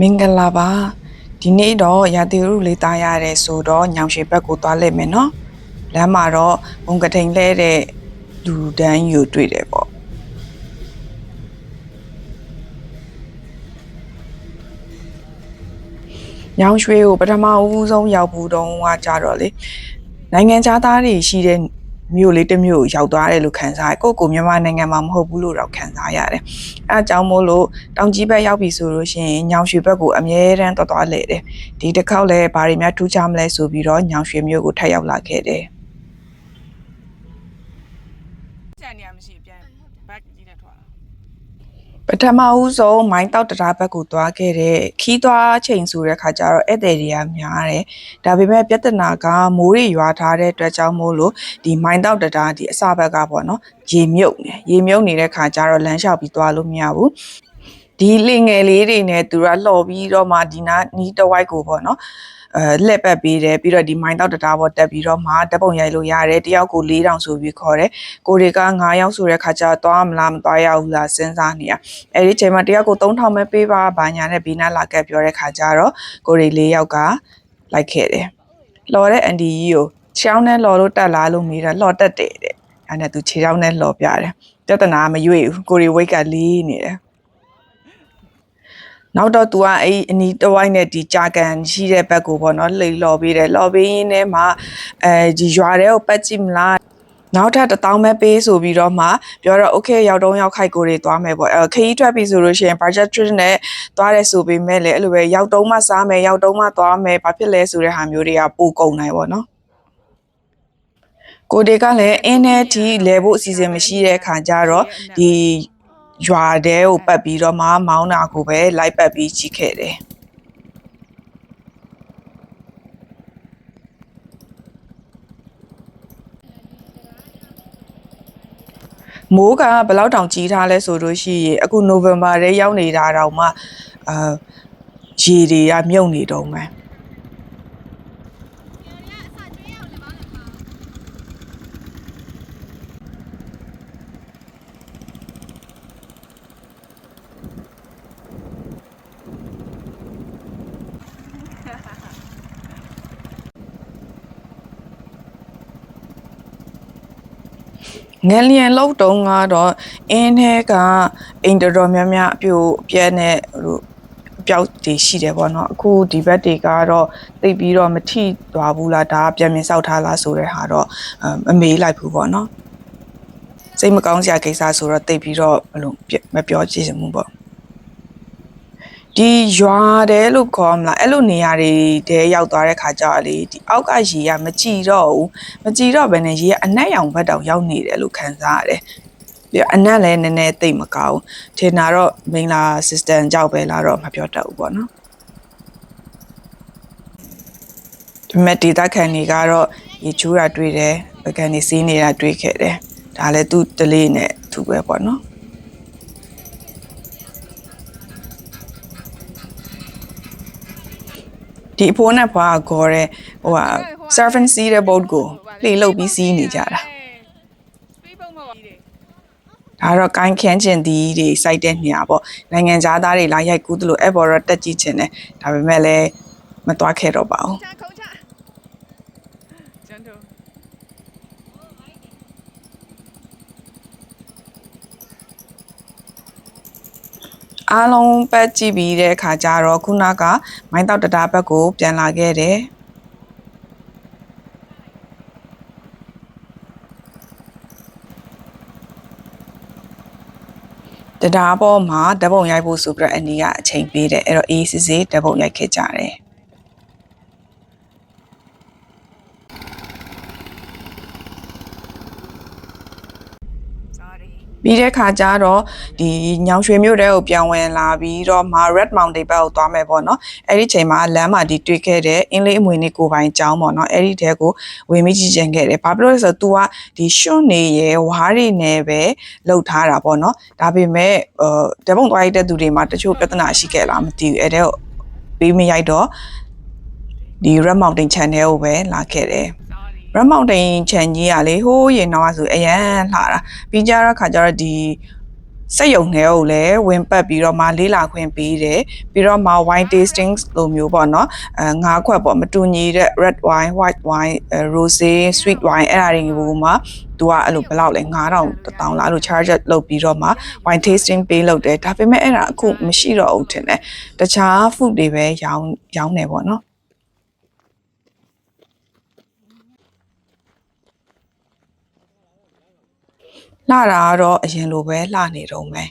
မင်္ဂလာပါဒီနေ့တော့ရာသီဥတုလေးသားရတယ်ဆိုတော့ညောင်ရွှေဘက်ကိုသွားလိမ့်မယ်နော်လမ်းမှာတော့ဘုံကထိန်လဲတဲ့လူတန်းယူတွေ့တယ်ပေါ့ညောင်ရွှေကိုပထမဦးဆုံးရောက်ဘူးတော့ကကြတော့လေနိုင်ငံသားတွေရှိတဲ့ မြို့လေးတစ်မြို့ကိုရောက်သွားတယ်လို့ခံစားရကိုယ့်ကိုမြန်မာနိုင်ငံမှာမဟုတ်ဘူးလို့တော့ခံစားရတယ်အဲအကြောင်းမို့လို့တောင်ကြီးဘက်ရောက်ပြီဆိုလို့ရှိရင်ညောင်ရွှေဘက်ကိုအမြဲတမ်းသွားသွားလဲတယ်ဒီတစ်ခေါက်လဲဘာတွေများထူးခြားမလဲဆိုပြီးတော့ညောင်ရွှေမြို့ကိုထပ်ရောက်လာခဲ့တယ် ကြံနေရမရှိပြန်ဘက်ကြီးနဲ့ထွက် ပထမဦးဆုံးမိုင်းတောက်တရာဘက်ကိုသွားခဲ့တဲ့ခီးသွားချိန်ဆိုတဲ့ခါကျတော့ဧည့်သည်တွေကများတယ်။ဒါပေမဲ့ပြဿနာကမိုးတွေရွာထားတဲ့အတွက်ကြောင့်မို့လို့ဒီမိုင်းတောက်တရာဒီအစဘက်ကပေါ့နော်ရေမြုပ်နေရေမြုပ်နေတဲ့ခါကျတော့လမ်းလျှောက်ပြီးသွားလို့မရဘူး။ဒီလင်ငယ်လေးတွေနဲ့သူကလှော်ပြီးတော့မှဒီနာနီးတဝိုက်ကိုပေါ့နော် အဲလက်ပတ်ပေးတယ်ပြီးတော့ဒီမိုင်းတောက်တတာပေါ်တက်ပြီးတော့မှဓာတ်ပုံရိုက်လို့ရတယ်တယောက်ကို၄တောင်ဆိုပြီးခေါ်တယ်ကိုတွေက9ယောက်ဆိုတဲ့ခါကျတော့သွားမလားမသွားရဘူးလားစဉ်းစားနေရအဲ့ဒီချိန်မှာတယောက်ကို3000ပဲပေးပါဘာညာနဲ့ဘီနာလာကက်ပြောတဲ့ခါကျတော့ကိုတွေ၄ယောက်ကလိုက်ခဲ့တယ်လော်တဲ့အန်ဒီကြီးကိုချောင်းနဲ့လော်လို့တက်လာလို့မိတာလော်တက်တယ်တဲ့အဲ့နဲ့သူခြေချောင်းနဲ့လော်ပြတယ်ပြဿနာမရွေ့ဘူးကိုတွေဝိတ်ကလေးနေတယ် နောက်တော့ तू ကအဲ့အနီးတစ်ဝိုက်နဲ့ဒီကြာကန်ရှိတဲ့ဘက်ကိုပေါ့နော်လှိန်လော်ပေးတယ်လော်ပေးရင်းနဲ့မှအဲဒီရွာတဲ့ကိုပတ်ကြည့်မလားနောက်ထပ်တစ်တောင်းပဲပေးဆိုပြီးတော့မှပြောတော့ okay ရောက်တော့ရောက်ခိုက်ကိုတွေသွားမယ်ပေါ့အဲခရီးထွက်ပြီဆိုလို့ရှိရင် budget trip နဲ့သွားတယ်ဆိုပေမဲ့လည်းအဲ့လိုပဲရောက်တော့မှစားမယ်ရောက်တော့မှသွားမယ်ဘာဖြစ်လဲဆိုတဲ့ဟာမျိုးတွေကပိုကုန်နိုင်ပေါ့နော်ကိုတွေကလည်းအင်းနဲ့ဒီလဲဖို့အစီအစဉ်မရှိတဲ့ခါကျတော့ဒီ ရွာတဲကိုပတ်ပြီးတော့မှမောင်းတာကိုပဲလိုက်ပတ်ပြီးကြည့်ခဲ့တယ်မိုးကဘယ်လောက်တောင်ကြီးထားလဲဆိုလို့ရှိရင်အခုနိုဝင်ဘာထဲရောက်နေတာတောင်မှအာရေတွေကမြုပ်နေတော့မယ် ငယ်လျင်လောက်တုံးကတော့အင်းထဲကအိမ်တော်တော်များများအပြိုအပြက်နဲ့ဟိုအပြောက်တွေရှိတယ်ပေါ့နော်အခုဒီဘက်တွေကတော့တိတ်ပြီးတော့မထိသွားဘူးလားဒါကပြန်မြင်ဆောက်ထားလားဆိုတဲ့ဟာတော့အမမေးလိုက်ဘူးပေါ့နော်စိတ်မကောင်းစရာကိစ္စဆိုတော့တိတ်ပြီးတော့ဘလို့မပြောကြည့်စမှုပေါ့ ဒီရွာတဲလို့ခေါ်မလားအဲ့လိုနေရာတွေတဲရောက်သွားတဲ့ခါကျတော့လေဒီအောက်ကရေကမကြည်တော့ဘူးမကြည်တော့ဘဲနဲ့ရေကအနက်ရောင်ဘက်တောင်ရောက်နေတယ်လို့ခံစားရတယ်ပြီးတော့အနက်လည်းနည်းနည်းသိပ်မကောင်းထင်တာတော့မင်္ဂလာ system ကြောက်ပဲလားတော့မပြောတတ်ဘူးပေါ့နော်ဒီမဲ့ဒေတာခန်တွေကတော့ရေချိုးတာတွေ့တယ်ပကံနေစီးနေတာတွေ့ခဲ့တယ်ဒါလည်းသူ့တလေးနဲ့သူပဲပေါ့နော် ဒီအဖိုးနဲ့ဖွားကခေါ်တဲ့ဟိုဟာ surfing sea တဲ့ boat ကိုလှေလုပ်ပြီးစီးနေကြတာစပီးပုံမဟုတ်ဘူးဒါကတော့ကိုင်းခန်းကျင်ဒီတွေစိုက်တဲ့နေရာပေါ့နိုင်ငံသားတွေလာရိုက်ကူးသလိုအဲ့ဘော်တော့တက်ကြည့်ချင်တယ်ဒါပေမဲ့လည်းမသွားခဲ့တော့ပါဘူး ချခုံချကျန်တော့ အားလုံးပတ်ကြည့်ပြီးတဲ့အခါကျတော့ခုနကမိုင်းတောက်တတာဘက်ကိုပြန်လာခဲ့တယ်တတားပေါ်မှာဓာတ်ပုံရိုက်ဖို့ဆိုပြီးတော့အနီကအချိန်ပေးတယ်အဲ့တော့အေးစစ်စစ်ဓာတ်ပုံရိုက်ခဲ့ကြတယ် ပြီးတဲ့ခါကျတော့ဒီညောင်ရွှေမြို့တဲကိုပြန်ဝင်လာပြီးတော့မှာ Red Mountain ဘက်ကိုသွားမယ်ပေါ့နော်အဲ့ဒီချိန်မှာလမ်းမှာဒီတွေ့ခဲ့တဲ့အင်းလေးအမွေနေကိုပိုင်ကျောင်းပေါ့နော်အဲ့ဒီတဲကိုဝင်ပြီးကြည့်ချင်ခဲ့တယ်ဘာဖြစ်လို့လဲဆိုတော့ तू ကဒီရွှွနေရယ်ဝါးတွေနဲ့ပဲလှုပ်ထားတာပေါ့နော်ဒါပေမဲ့ဟိုတပုံသွားရတဲ့သူတွေမှာတချို့ပြဿနာရှိခဲ့လားမသိဘူးအဲ့တဲကိုပေးမရိုက်တော့ဒီ Red Mountain Channel ကိုပဲလာခဲ့တယ် sorry Red Mountain ခြံကြီးကလေဟိုးရင်တော့ဆိုအရန်လှတာပြီးကြတော့ခါကျတော့ဒီစက်ယုံထဲကိုလည်းဝင်ပတ်ပြီးတော့မှလေးလာခွင့်ပေးတယ်ပြီးတော့မှ wine tasting လိုမျိုးပေါ့နော်အဲငါးခွက်ပေါ့မတူညီတဲ့ red wine white wine အဲ rosé sweet wine အဲ့ဒါတွေကိုမှသူကအဲ့လိုဘယ်လောက်လဲ9000 1000လားအဲ့လို charge လုပ်ပြီးတော့မှ wine tasting ပေးလုပ်တယ်ဒါပေမဲ့အဲ့ဒါအခုမရှိတော့ဘူးထင်တယ်တခြား food တွေပဲရောင်းရောင်းနေပေါ့နော် လှတာကတော့အရင်လိုပဲလှနေတော့မယ်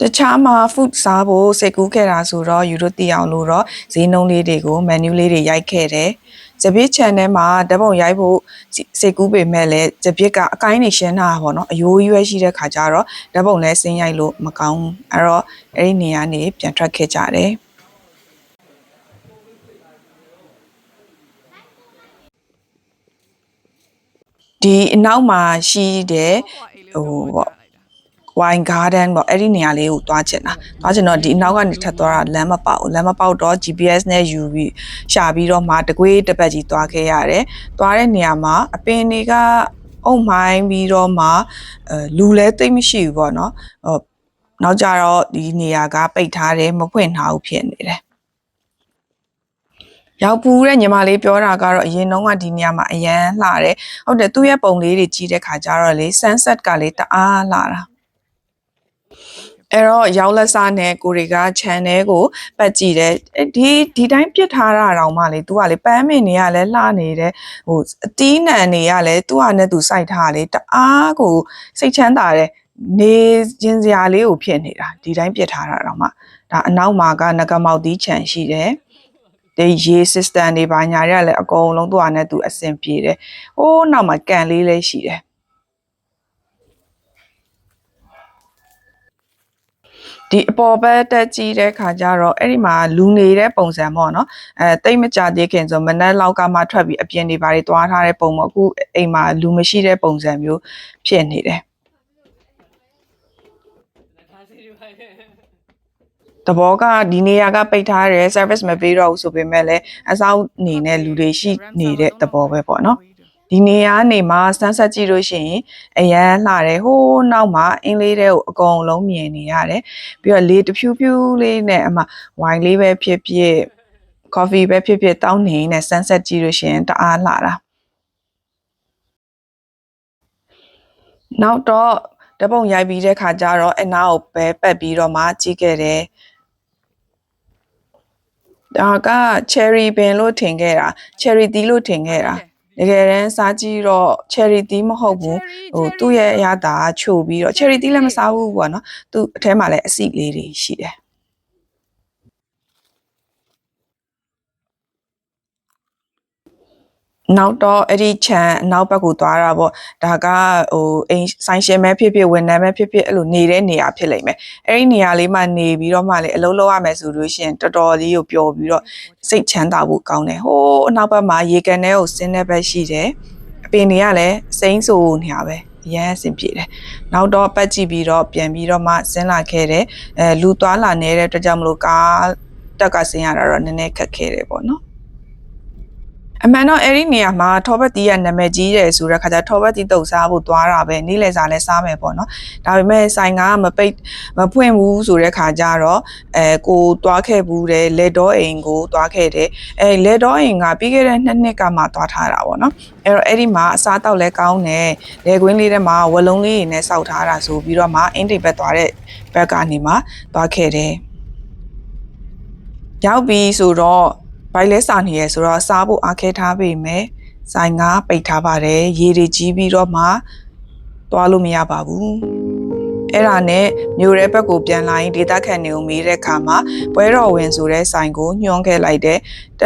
တခြားမှာ food စားဖို့စိတ်ကူးခဲ့တာဆိုတော့ယူတို့တည်အောင်လို့တော့ဈေးနှုန်းလေးတွေကို menu လေးတွေရိုက်ခဲ့တယ်။ ဂျပစ် channel မှာဓာတ်ပုံရိုက်ဖို့စိတ်ကူးပေမဲ့လည်းဂျပစ်ကအကိုင်းနေရှင်းတာပေါ့နော်အယိုးရွယ်ရှိတဲ့ခါကျတော့ဓာတ်ပုံလည်းစင်းရိုက်လို့မကောင်းဘူးအဲ့တော့အဲ့ဒီနေရာနေပြန်ထွက်ခဲ့ကြတယ်။ဒီအနောက်မှာရှိတဲ့ဟိုပေါ့ wine garden ပေါ့အဲ့ဒီနေရာလေးကိုသွားချင်တာသွားချင်တော့ဒီအနောက်ကနေထပ်သွားတာလမ်းမပေါက်ဘူးလမ်းမပေါက်တော့ GPS နဲ့ယူပြီးရှာပြီးတော့မှတကွေးတစ်ပတ်ကြီးသွားခဲ့ရတယ်သွားတဲ့နေရာမှာအပင်တွေကအုံမိုင်းပြီးတော့မှအဲလူလည်းသိမ့်မရှိဘူးပေါ့နော်ဟိုနောက်ကြတော့ဒီနေရာကပိတ်ထားတယ်မဖွင့်ထားဘူးဖြစ်နေတယ်ရောက်ဘူးတဲ့ညီမလေးပြောတာကတော့အရင်တုန်းကဒီနေရာမှာအရန်လှတယ်ဟုတ်တယ်သူ့ရဲ့ပုံလေးတွေကြည့်တဲ့ခါကျတော့လေ sunset ကလေတအားလှတာ အဲ့တော့ရောက်လက်စနဲ့ကိုတွေက channel ကိုပတ်ကြည့်တယ်ဒီဒီတိုင်းပြစ်ထားတာတောင်မှလေ तू ကလေပန်းမင်တွေကလည်းလှနေတယ်ဟိုအတီးနံတွေကလည်း तू ကနဲ့သူစိုက်ထားလေတအားကိုစိတ်ချမ်းသာတယ်နေခြင်းစရာလေးကိုဖြစ်နေတာဒီတိုင်းပြစ်ထားတာတော့မှဒါအနောက်မှာကငကမောက်သီးခြံရှိတယ်ဒီရေ system တွေဘာညာတွေကလည်းအကုန်လုံးသူ့အနေနဲ့သူအဆင်ပြေတယ်။ဟိုးနောက်မှာကန်လေးလည်းရှိတယ် ဒီအပေါ်ဘက်တက်ကြည့်တဲ့ခါကျတော့အဲ့ဒီမှာလူနေတဲ့ပုံစံပေါ့နော်အဲတိတ်မကြသေးခင်ဆိုမနက်လောက်ကမှထွက်ပြီးအပြင်တွေဘာတွေသွားထားတဲ့ပုံပေါ့အခုအိမ်မှာလူမရှိတဲ့ပုံစံမျိုးဖြစ်နေတယ်တဘောကဒီနေရာကပိတ်ထားတယ် service မပေးတော့ဘူးဆိုပေမဲ့လည်းအစောင့်အနေနဲ့လူတွေရှိနေတဲ့တဘောပဲပေါ့နော် ဒီနေရာနေမှာစမ်းဆက်ကြည့်လို့ရှိရင်အရန်လှတယ်ဟိုးနောက်မှာအင်းလေးတဲ့ကိုအကုန်လုံးမြင်နေရတယ်ပြီးတော့လေတဖြူးဖြူးလေးနဲ့အမဝိုင်လေးပဲဖြစ်ဖြစ် coffee ပဲဖြစ်ဖြစ်တောင်းနေနဲ့ sunset ကြည့်လို့ရှိရင်တအားလှတာနောက်တော့ဓာတ်ပုံရိုက်ပြီးတဲ့ခါကျတော့အနာကိုပဲပက်ပြီးတော့မှကြည့်ခဲ့တယ်ဒါက cherry ပင်လို့ထင်ခဲ့တာ cherry သီးလို့ထင်ခဲ့တာ တကယ်တမ်းစားကြည့်တော့ cherry သီးမဟုတ်ဘူးဟိုသူ့ရဲ့အရသာချို့ပြီးတော့ cherry သီးလည်းမစားဘူးပေါ့နော်သူ့အထဲမှာလည်းအဆီလေးတွေရှိတယ် နောက်တော့အဲ့ဒီခြံအနောက်ဘက်ကိုသွားတာပေါ့ဒါကဟိုအိမ်ဆိုင်ရှင်ပဲဖြစ်ဖြစ်ဝန်ထမ်းပဲဖြစ်ဖြစ်အဲ့လိုနေတဲ့နေရာဖြစ်လိမ့်မယ်အဲ့ဒီနေရာလေးမှာနေပြီးတော့မှလေအလုပ်လုပ်ရမယ်ဆိုလို့ရှိရင်တော်တော်လေးကိုပျော်ပြီးတော့စိတ်ချမ်းသာဖို့ကောင်းတယ်ဟိုးအနောက်ဘက်မှာရေကန်ထဲကိုဆင်းတဲ့ဘက်ရှိတယ်အပင်တွေကလည်းစိမ့်ဆိုနေရပဲအရန်အဆင်ပြေတယ်နောက်တော့ပတ်ကြည့်ပြီးတော့ပြန်ပြီးတော့မှဆင်းလာခဲ့တယ်အဲလူသွားလာနေတဲ့အတွက်ကြောင့်မလို့ကားတက်ကဆင်းရတာတော့နည်းနည်းခက်ခဲတယ်ပေါ့နော် အမှန်တော့အဲ့ဒီနေရာမှာထောပတ်တီးရဲ့နာမည်ကြီးတယ်ဆိုတဲ့ခါကျထောပတ်တီးတုပ်စားဖို့သွားတာပဲနေ့လည်စာလည်းစားမယ်ပေါ့နော်ဒါပေမဲ့ဆိုင်ကမပိတ်မဖွင့်ဘူးဆိုတဲ့ခါကျတော့အဲကိုသွားခဲ့ဘူးတယ်လက်တော်အိမ်ကိုသွားခဲ့တယ်အဲလက်တော်အိမ်ကပြီးခဲ့တဲ့နှစ်နှစ်ကမှသွားထားတာပေါ့နော်အဲ့တော့အဲ့ဒီမှာအစားတောက်လည်းကောင်းတယ်လေကွင်းလေးထဲမှာဝလုံးလေးတွေနဲ့စောက်ထားတာဆိုပြီးတော့မှအင်းတိတ်ဘက်သွားတဲ့ဘက်ကနေမှသွားခဲ့တယ်ရောက်ပြီဆိုတော့ ဘိုင်လဲစာနေရဆိုတော့စားဖို့အားခဲထားပေမဲ့ဆိုင်ကပိတ်ထားပါတယ်ရေတွေကြီးပြီးတော့မှသွားလို့မရပါဘူးအဲ့ဒါနဲ့မြို့ရဲဘက်ကိုပြန်လာရင်ဒေတာခန်တွေကိုမေးတဲ့အခါမှာပွဲတော်ဝင်ဆိုတဲ့ဆိုင်ကိုညွှန်းခဲ့လိုက်တယ်တ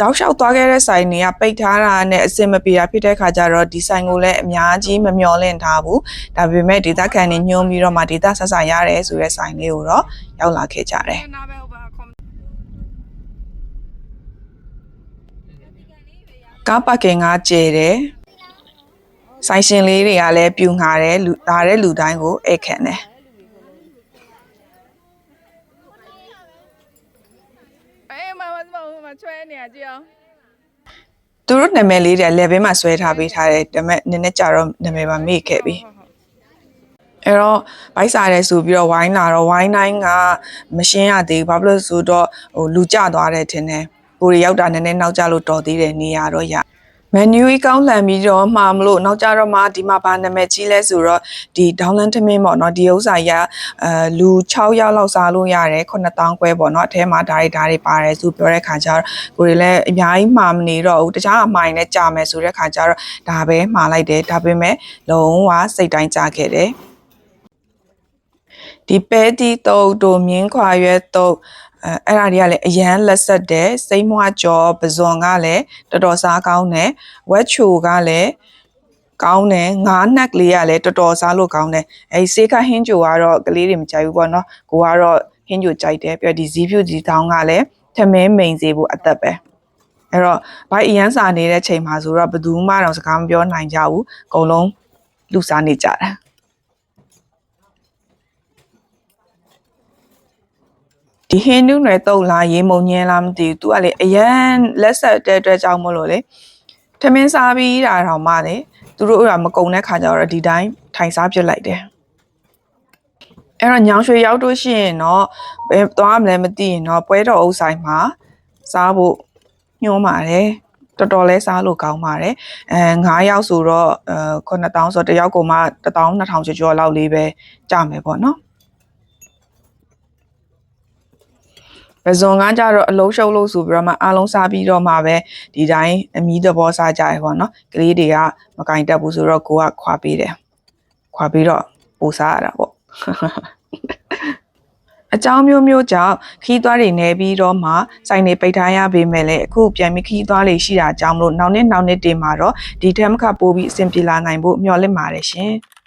တောက်လျှောက်သွားခဲ့တဲ့ဆိုင်တွေကပိတ်ထားတာနဲ့အစင်မပြေတာဖြစ်တဲ့ခါကျတော့ဒီဆိုင်ကိုလည်းအများကြီးမမျှော်လင့်ထားဘူးဒါပေမဲ့ဒေတာခန်တွေညွှန်းပြီးတော့မှဒေတာဆက်ဆာရတယ်ဆိုတဲ့ဆိုင်လေးကိုတော့ရောက်လာခဲ့ကြတယ် နားပဲဟိုဘာ ကွန်ကားပါကင်ကကျဲတယ်ဆိုင်ရှင်လေးတွေကလည်းပြူငှာတယ်လူလာတဲ့လူတိုင်းကိုဧည့်ခံတယ်အေးမမမမချွဲနေရကြည့်အောင်သူတို့နာမည်လေးတွေ level မှာဆွဲထားပေးထားတယ်ဒါပေမဲ့နည်းနည်းကြာတော့နာမည်ပါမေ့ခဲ့ပြီအဲ့တော့ဘိုက်စားရဲဆိုပြီးတော့ဝိုင်းလာတော့ဝိုင်းတိုင်းကမရှင်းရသေးဘူးဘာဖြစ်လို့လဲဆိုတော့ဟိုလူကျသွားတယ်ထင်တယ် ကိုရီရောက်တာနည်းနည်းနောက်ကျလို့တော်သေးတယ်နေရတော့ရမန်နူကြီးကောင်းလှန်ပြီးတော့မှာမလို့နောက်ကြတော့မှဒီမှာဘာနာမည်ကြီးလဲဆိုတော့ဒီဒေါင်းလန်ထမင်းပေါ့နော်ဒီဥစ္စာကြီးကအဲလူ6ယောက်လောက်စားလို့ရတယ်9000ခွဲပေါ့နော်အထဲမှာဓာတ်ဓာတ်တွေပါတယ်သူပြောတဲ့ခါကျတော့ကိုရီလည်းအများကြီးမှာမနေတော့ဘူးတခြားအမိုင်နဲ့ကြာမယ်ဆိုတဲ့ခါကျတော့ဒါပဲမှာလိုက်တယ်ဒါပေမဲ့လုံးဝစိတ်တိုင်းကြခဲ့တယ်ဒီပဲတီတုတ်တို့မြင်းခွာရွဲတုတ် အဲအဲ့ဒါတွေကလည်းအရန်လက်ဆက်တယ်စိမ့်မွားကြောပဇွန်ကလည်းတော်တော်စားကောင်းတယ်ဝက်ချိုကလည်းကောင်းတယ်ငါးနှက်ကလေးကလည်းတော်တော်စားလို့ကောင်းတယ်အဲစေးခဟင်းဂျိုကတော့ကလေးတွေမကြိုက်ဘူးပေါ့နော်ကိုကတော့ဟင်းဂျိုကြိုက်တယ်ပြီးတော့ဒီဇီးဖြူဒီတောင်းကလည်းထမင်းမိန်စေဖို့အသက်ပဲအဲ့တော့ဘိုက်အရန်စားနေတဲ့ချိန်မှာဆိုတော့ဘယ်သူမှတော့စကားမပြောနိုင်ကြဘူးအကုန်လုံးလူစားနေကြတာ ဒီဟင်းနုနယ်တုတ်လားရေမုံညင်းလားမသိဘူး။ तू ကလေအရန်လက်ဆက်တဲ့အတွက်ကြောင့်မလို့လေထမင်းစားပြီးတာတော့မှလေသူတို့ကမကုံတဲ့ခါကျတော့ဒီတိုင်းထိုင်စားပြစ်လိုက်တယ်။အဲ့တော့ညောင်ရွှေရောက်တော့ရှိရင်တော့ဘယ်သွားမလဲမသိရင်တော့ပွဲတော်ဥဆိုင်မှာစားဖို့ညှိုးပါတယ်။တော်တော်လဲစားလို့ကောင်းပါတယ်။အဲ9ယောက်ဆိုတော့အဲ9000ဆိုတော့တစ်ယောက်ကိုမှ12000ကျော်ကျော်လောက်လေးပဲကြမယ်ပေါ့နော်။ ပဇွန်ကကြတော့အလုံးရှုပ်လို့ဆိုပြီးတော့မှအားလုံးစားပြီးတော့မှပဲဒီတိုင်းအမီးသဘောစားကြရပေါ့နော်ကလေးတွေကမကင်တက်ဘူးဆိုတော့ကိုကခွာပေးတယ်ခွာပြီးတော့ပို့စားရတာပေါ့အကြောင်းမျိုးမျိုးကြောင့်ခီးသွားတွေနေပြီးတော့မှစိုင်နေပိတ်ထားရပေမဲ့လည်းအခုပြန်ပြီးခီးသွားလေးရှိတာအကြောင်းမလို့နောက်နှစ်နောက်နှစ်တင်မှာတော့ဒီထက်မကပိုးပြီးအဆင်ပြေလာနိုင်ဖို့မျှော်လင့်ပါတယ်ရှင်။